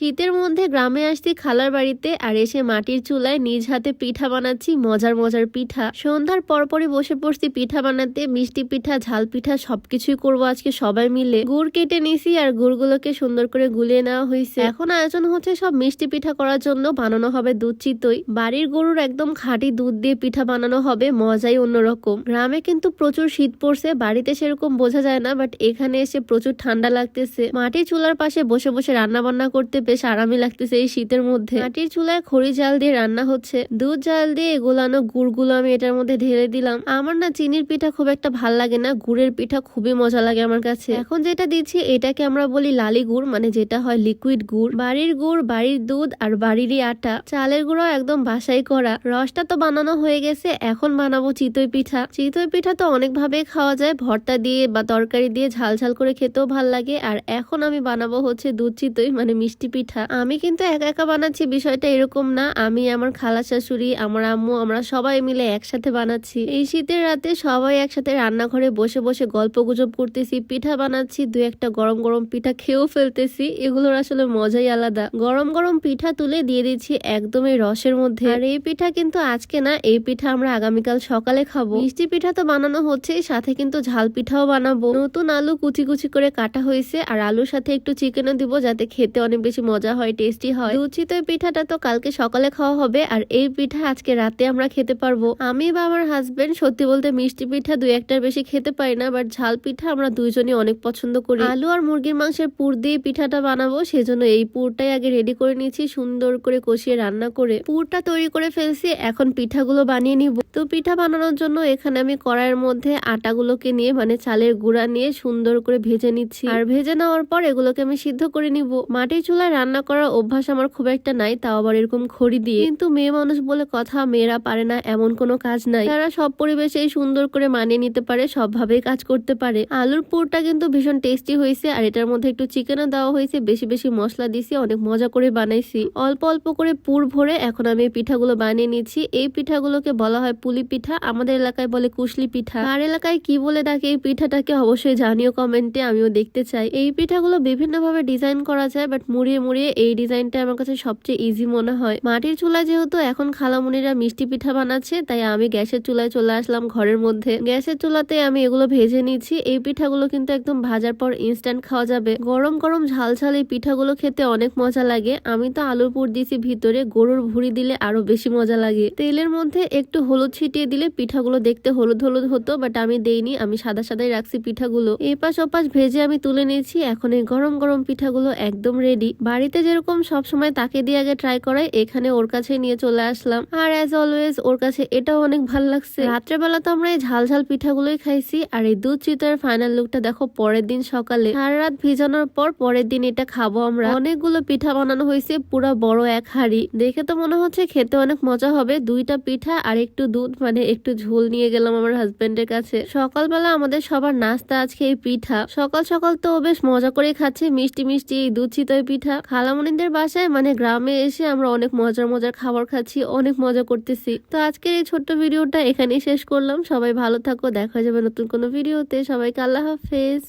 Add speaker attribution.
Speaker 1: শীতের মধ্যে গ্রামে আসছি খালার বাড়িতে আর এসে মাটির চুলায় নিজ হাতে পিঠা বানাচ্ছি, মজার মজার পিঠা। সন্ধ্যার পরপরই বসে পড়ছি পিঠা বানাতে, মিষ্টি পিঠা, ঝাল পিঠা, সবকিছুই করব আজকে সবাই মিলে। গুড় কেটে নিছি আর গুড়গুলোকে সুন্দর করে গুলিয়ে নেওয়া হয়েছে এখন আয়োজন হচ্ছে সব মিষ্টি পিঠা করার জন্য বানানো হবে দুধ চিতই। বাড়ির গরুর একদম খাঁটি দুধ দিয়ে পিঠা বানানো হবে, মজাই অন্যরকম। গ্রামে কিন্তু প্রচুর শীত পড়ছে, বাড়িতে সেরকম বোঝা যায় না, বাট এখানে এসে প্রচুর ঠান্ডা লাগতেছে। মাটির চুলার পাশে বসে বসে রান্না বান্না করতে বেশ আরামই লাগতেছে এই শীতের মধ্যে। মাটির চুলায় খড়ি জাল দিয়ে রান্না হচ্ছে। দুধ জাল দিয়ে এগুলানো গুড়গুলো আমি এটার মধ্যে ঢেলে দিলাম। আমার না চিনির পিঠা খুব একটা ভালো লাগে না, গুড়ের পিঠা খুবই মজা লাগে আমার কাছে। এখন যেটা দিচ্ছি, এটাকে আমরা বলি লালি গুড় মানে যেটা হয় লিকুইড গুড়। বাড়ির গুড়, বাড়ির দুধ আর বাড়িরই আটা। চালের গুঁড়ো একদম বাসাই করা। রসটা তো বানানো হয়ে গেছে, এখন বানাবো চিতই পিঠা। চিতই পিঠা তো অনেক ভাবে খাওয়া যায়, ভর্তা দিয়ে বা তরকারি দিয়ে ঝাল ঝাল করে খেতেও ভালো লাগে। আর এখন আমি বানাবো হচ্ছে দুধ চিতই মানে মিষ্টি পিঠা। আমি কিন্তু একা একা বানাচ্ছি, বিষয়টা এরকম না। আমি, আমার খালা শাশুড়ি, আমার আম্মু, আমরা সবাই মিলে একসাথে বানাচ্ছি। এই শীতের রাতে সবাই একসাথে রান্নাঘরে বসে বসে গল্প গুজব করতেছি, পিঠা বানাচ্ছি, দু একটা গরম গরম পিঠা খেয়েও ফেলতেছি। এগুলোর আসলে মজাই আলাদা। গরম গরম পিঠা তুলে দিয়ে দিচ্ছি একদমই রসের মধ্যে। আর এই পিঠা কিন্তু আজকে না, এই পিঠা আমরা আগামীকাল সকালে খাব। মিষ্টি পিঠা তো বানানো হচ্ছে, সাথে কিন্তু ঝাল পিঠাও বানাবো। নতুন আলু কুচি কুচি করে কাটা হয়েছে, আর আলুর সাথে একটু চিকেনও দিব, যাতে খেতে অনেক বেশি মজা হয় টেস্টি হয়। দুচিত পিঠাটা তো কালকে সকালে খাওয়া হবে, আর এই পিঠা আজকে রাতে আমরা খেতে পারব। আমি বা আমার হাজবেন্ড সত্যি বলতে মিষ্টি পিঠা দুই একটার বেশি খেতে পারি না বাট ঝাল পিঠা আমরা দুইজনই অনেক পছন্দ করি। আলু আর মুরগির মাংসের পুর দিয়ে পিঠাটা বানাবো, সেজন্য এই পুরটাই আগে রেডি করে নিয়েছি, সুন্দর করে কষিয়ে রান্না করে। পুরটা তৈরি করে ফেলছি, এখন পিঠাগুলো বানিয়ে নিব। তো পিঠা বানানোর জন্য এখানে আমি কড়াইয়ের মধ্যে আটাগুলোকে নিয়ে মানে চালের গুঁড়া নিয়ে সুন্দর করে ভেজে নিচ্ছি। আর ভেজে নেওয়ার পর এগুলোকে আমি সিদ্ধ করে নিব। মাটির চুলায় রান্না করার অভ্যাস আমার খুব একটা নাই, তাও আবার এরকম খড়ি দিয়ে। কিন্তু মেয়ে মানুষ বলে কথা, মেয়েরা পারে না, এমন কোনো কাজ নাই। তারা সব পরিবেশেই সুন্দর করে মানিয়ে নিতে পারে, সবভাবেই কাজ করতে পারে। আলুর পুরটা কিন্তু ভীষণ টেস্টি হয়েছে, আর এটার মধ্যে একটু চিকেনও দেওয়া হয়েছে, বেশি বেশি মশলা দিছি অনেক মজা করে বানাইছি। অল্প অল্প করে পুর ভরে এখন আমি পিঠাগুলো বানিয়ে নিচ্ছি এই পিঠাগুলোকে বলা হয় পুলি পিঠা, আমাদের এলাকায় বলে কুশলি পিঠা। আর এলাকায় কি বলে ডাকে এই পিঠাটাকে অবশ্যই জানিও কমেন্টে, আমিও দেখতে চাই। এই পিঠাগুলো বিভিন্নভাবে ডিজাইন করা যায় বাট মুড়িয়ে মুড়িয়ে এই ডিজাইনটা আমার কাছে সবচেয়ে ইজি মনে হয়। মাটির চুলা যেহেতু এখন খালামুনিরা মিষ্টি পিঠা বানাচ্ছে, তাই আমি গ্যাসের চুলায় চলে আসলাম ঘরের মধ্যে। গ্যাসের চুলাতে আমি এগুলো ভেজে নিচ্ছি। এই পিঠাগুলো কিন্তু একদম ভাজার পর ইনস্ট্যান্ট খাওয়া যাবে। গরম গরম ঝাল ঝাল এই পিঠাগুলো খেতে অনেক মজা লাগে। আমি তো আলুর পুর দিয়েছি ভিতরে, গরুর ভুড়ি দিলে আরও বেশি মজা লাগে। তেলের মধ্যে একটু হলুদ ছিটিয়ে দিলে পিঠাগুলো দেখতে হলুদ হলুদ হতো বাট আমি দেইনি, আমি সাদা সাদাই রাখছি পিঠাগুলো। এপাশ ওপাশ ভেজে আমি তুলে নিয়েছি। এখন এই গরম গরম পিঠাগুলো একদম রেডি বাড়িতে যেরকম সব সময় তাকে দিয়ে আগে ট্রাই করাই, এখানে ওর কাছে নিয়ে চলে আসলাম। আর অ্যাজ অলওয়েজ ওর কাছে এটাও অনেক ভালো লাগছে। রাত্রেবেলা তো আমরা এই ঝাল ঝাল পিঠাগুলোই খাইছি, আর এই দুধ চিতরের ফাইনাল লুকটা দেখো পরের দিন সকালে। সারা রাত ভিজানোর পর পরের দিন এটা খাব আমরা। অনেকগুলো পিঠা বানানো হয়েছে, পুরো বড় এক হাড়ি। দেখে তো মনে হচ্ছে খেতে অনেক মজা হবে। দুইটা পিঠা আর একটু দুধ মানে একটু ঝোল নিয়ে গেলাম আমার হাজবেন্ডের কাছে। সকালবেলা আমাদের সবার নাস্তা আজকে এই পিঠা। সকাল সকাল তো বেশ মজা করে খাচ্ছে, মিষ্টি মিষ্টি এই দুধ চিতই পিঠা। খালামণিদের বাসায় মানে গ্রামে এসে আমরা অনেক মজার মজার খাবার খাচ্ছি, অনেক মজা করতেছি। তো আজকের এই ছোট্ট ভিডিওটা এখানেই শেষ করলাম। সবাই ভালো থাকো, দেখা যাবে নতুন কোনো ভিডিওতে। সবাইকে আল্লাহ হাফেজ।